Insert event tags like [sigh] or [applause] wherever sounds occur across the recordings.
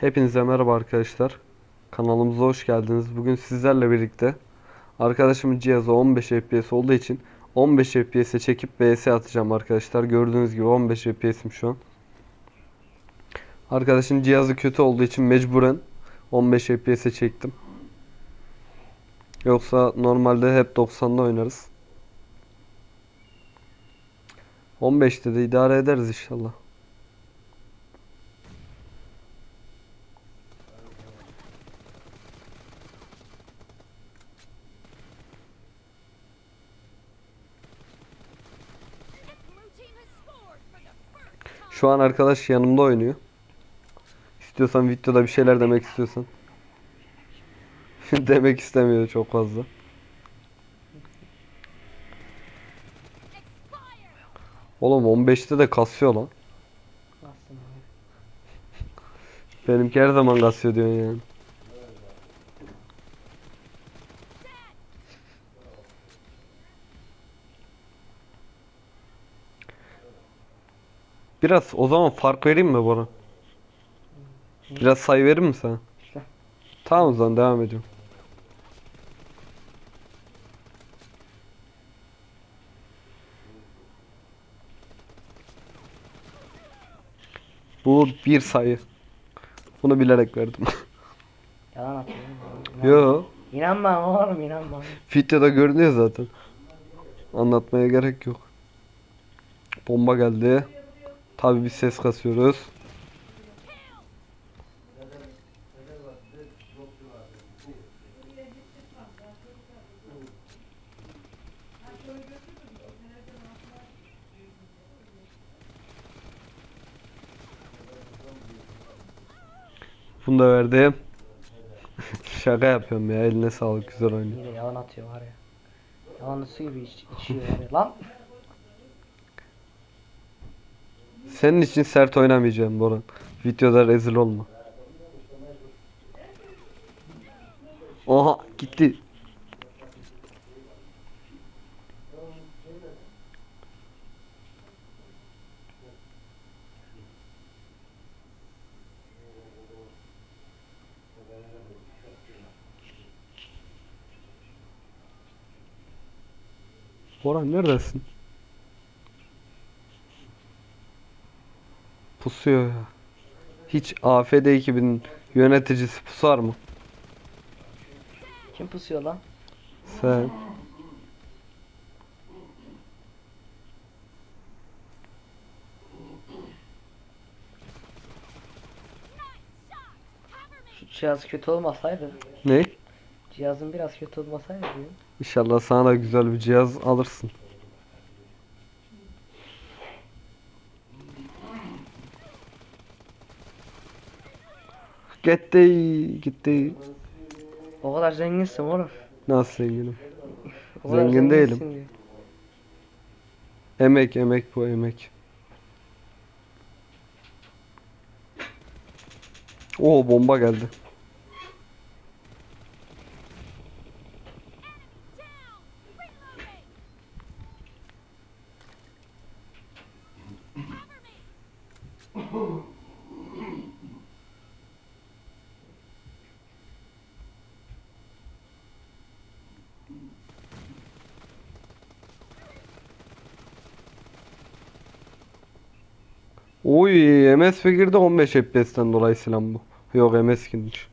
Hepinize merhaba arkadaşlar. Kanalımıza hoş geldiniz. Bugün sizlerle birlikte arkadaşımın cihazı 15 FPS olduğu için 15 FPS'e çekip VS atacağım arkadaşlar. Gördüğünüz gibi 15 FPS'im şu an. Arkadaşın cihazı kötü olduğu için mecburen 15 FPS'e çektim. Yoksa normalde hep 90'da oynarız. 15'te de idare ederiz inşallah. Şu an arkadaş yanımda oynuyor. İstiyorsan videoda bir şeyler demek istiyorsan. [laughs] demek istemiyor çok fazla. Oğlum 15'te de kasıyor lan. Benimki her zaman kasıyor diyorsun yani. Biraz o zaman fark vereyim mi bana? Biraz sayı verir mi? İşte. Tamam o zaman devam ediyorum. Bu bir sayı. Bunu bilerek verdim. [laughs] Yalan atıyor. Yo, İnanmam oğlum inanmam. videoda görünüyor zaten. Anlatmaya gerek yok. Bomba geldi. Tabii bir ses kasıyoruz. Bunu da verdim. [laughs] Şaka yapıyorum ya. Eline sağlık. Güzel oynuyor. Yalan atıyor var ya. Yalan su gibi iç, içiyor ya. Lan Senin için sert oynamayacağım Boran. Videoda rezil olma. Oha gitti. Boran neredesin? Pusuyor ya. Hiç AFD ekibinin yöneticisi pusar mı? kim pusuyor lan? Sen. Şu cihaz kötü olmasaydı. Ne? Cihazın biraz kötü olmasaydı. İnşallah sana da güzel bir cihaz alırsın. Gitti, gitti. O kadar zenginsin oğlum. Nasıl zenginim? O kadar Zengin değilim. diyor. Emek, emek bu emek. Oo bomba geldi. [laughs] Oy MS Figür'de 15 FPS'ten dolayı silah bu. Yok MS kinmiş.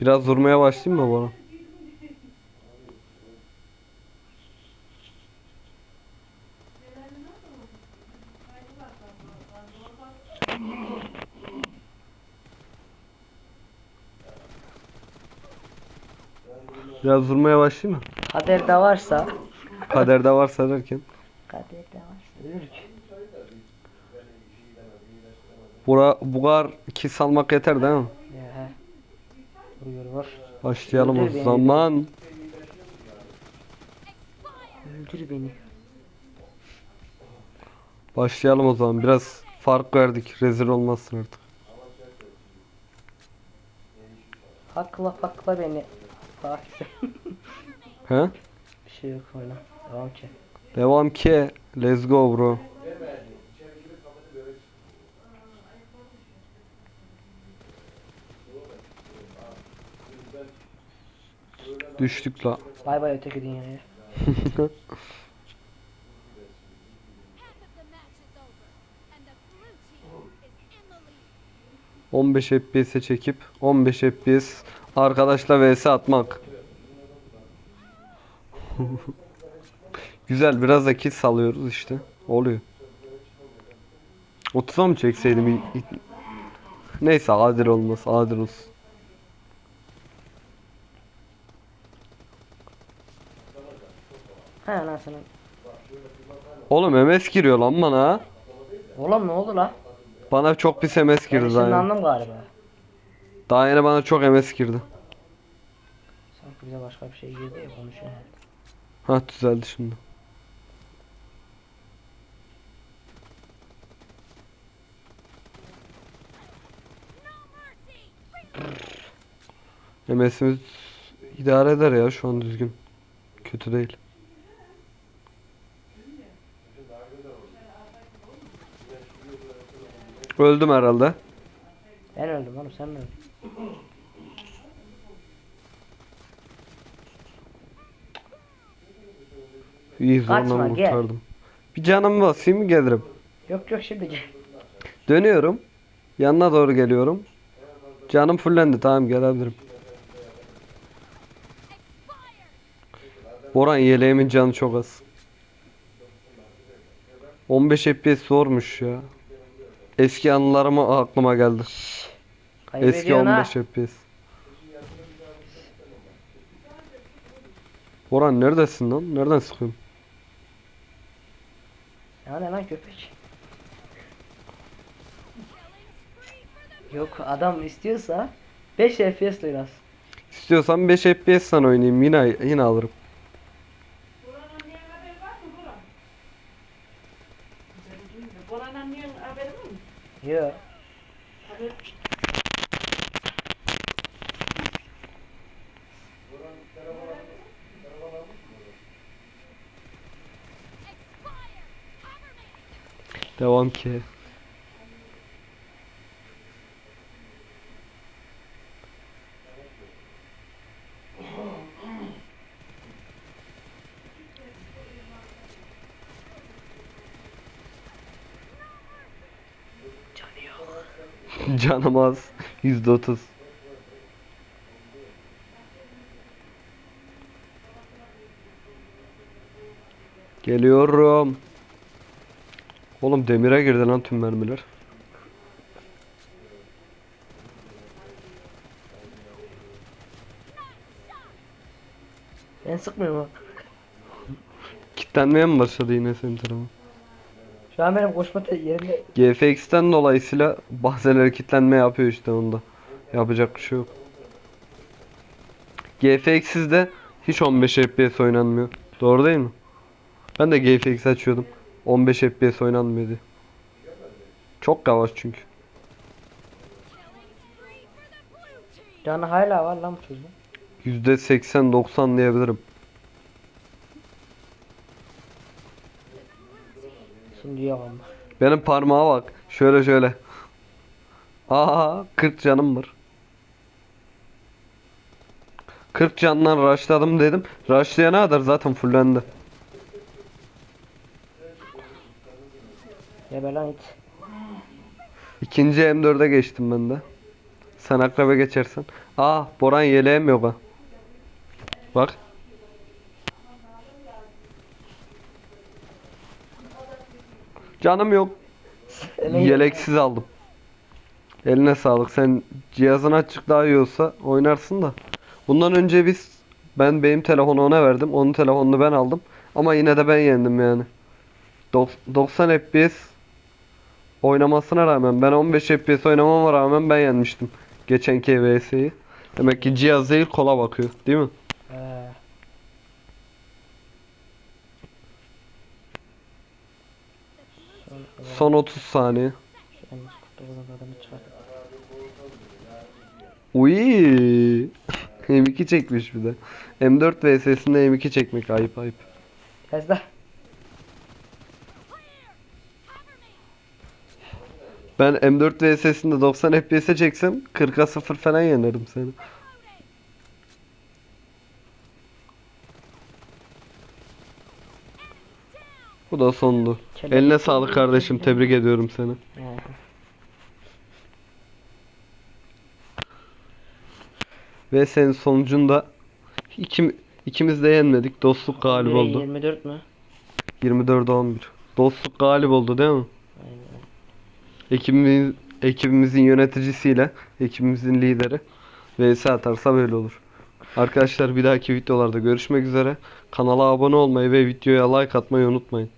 Biraz vurmaya başlayayım mı bana? Biraz vurmaya başlayayım mı? Kaderde varsa. Kaderde varsa derken. Bura, bugar iki salmak yeter değil mi? Ya. Vuruyor var. Başlayalım o Öldür beni. zaman. Öldür beni. Başlayalım o zaman. Biraz fark verdik. Rezil olmazsın artık. Hakla fakla beni. Fakir. He? Bir şey yok oyna. Devam ki. Devam ki. Let's go bro. Düştük la. Bay bay öteki dünyaya. [laughs] ...15 FPS'e çekip 15 FPS arkadaşla vs atmak. [laughs] Güzel biraz da kill salıyoruz işte. Oluyor. 30'a mı çekseydim? Neyse adil olmaz. Adil olsun. He anasını. Oğlum MS giriyor lan bana. Oğlum ne oldu la? Bana çok pis MS girdi daha yeni. galiba. Daha yeni bana çok MS girdi. Sanki bize başka bir şey girdi ya konuşuyor. Ha düzeldi şimdi. MS'imiz idare eder ya şu an düzgün. Kötü değil. Öldüm herhalde. Ben öldüm oğlum sen mi öldün? İyi zorla Kaçma, gel. kurtardım. Bir canımı basayım mı gelirim. Yok yok şimdi gel. Dönüyorum. Yanına doğru geliyorum. Canım fullendi tamam gelebilirim. Boran yeleğimin canı çok az. 15 FPS zormuş ya. Eski anılarım aklıma geldi. Eski Kaybediyorsun ha. 15 FPS. Boran neredesin lan? Nereden sıkıyorsun? Ya ne lan köpek? Yok adam istiyorsa 5 FPS biraz. İstiyorsan 5 FPS sana oynayayım yine yine alırım. Yok. Devam ki. [laughs] Canım az. %30. Geliyorum. Oğlum demire girdi lan tüm mermiler. Ben sıkmıyorum ha. Kitlenmeye mi başladı yine senin tarafın? Şu an benim koşma yerimde GFX'ten dolayısıyla bazıları kitlenme yapıyor işte onda. Yapacak bir şey yok. GFX'sizde hiç 15 FPS oynanmıyor. Doğru değil mi? Ben de GFX açıyordum. 15 FPS oynanmıyor diye. Çok yavaş çünkü. canı hala var lan bu çocuğun. %80-90 diyebilirim. Yok ama. Benim parmağa bak. Şöyle şöyle. Aa 40 canım var. 40 candan rushladım dedim. Rushlayana kadar zaten fullendi. Geber lan it. İkinci M4'e geçtim ben de. Sen akraba geçersen. Aa Boran yeleğim yok ha. Bak. Canım yok. Yeleksiz aldım. Eline sağlık. Sen cihazın açık daha iyi olsa oynarsın da. Bundan önce biz ben benim telefonu ona verdim. Onun telefonunu ben aldım. Ama yine de ben yendim yani. Dok- 90 FPS oynamasına rağmen ben 15 FPS oynamama rağmen ben yenmiştim. Geçenki VS'yi. Demek ki cihaz değil kola bakıyor, değil mi? Son 30 saniye. Uy. [laughs] M2 çekmiş bir de. M4 VS'sinde M2 çekmek ayıp ayıp. Lan. Ben M4 VS'sinde 90 FPS'e çeksem 40'a 0 falan yenerim seni. Bu da sondu. Kelebek Eline sağlık kardeşim. Tebrik ediyorum seni. Evet. Ve senin sonucunda iki, ikimiz de yenmedik. Dostluk galip Biri oldu. 24 mü? 24'e 11. Dostluk galip oldu değil mi? Aynen. Ekibimiz, ekibimizin yöneticisiyle ekibimizin lideri vs atarsa böyle olur. Arkadaşlar bir dahaki videolarda görüşmek üzere. Kanala abone olmayı ve videoya like atmayı unutmayın.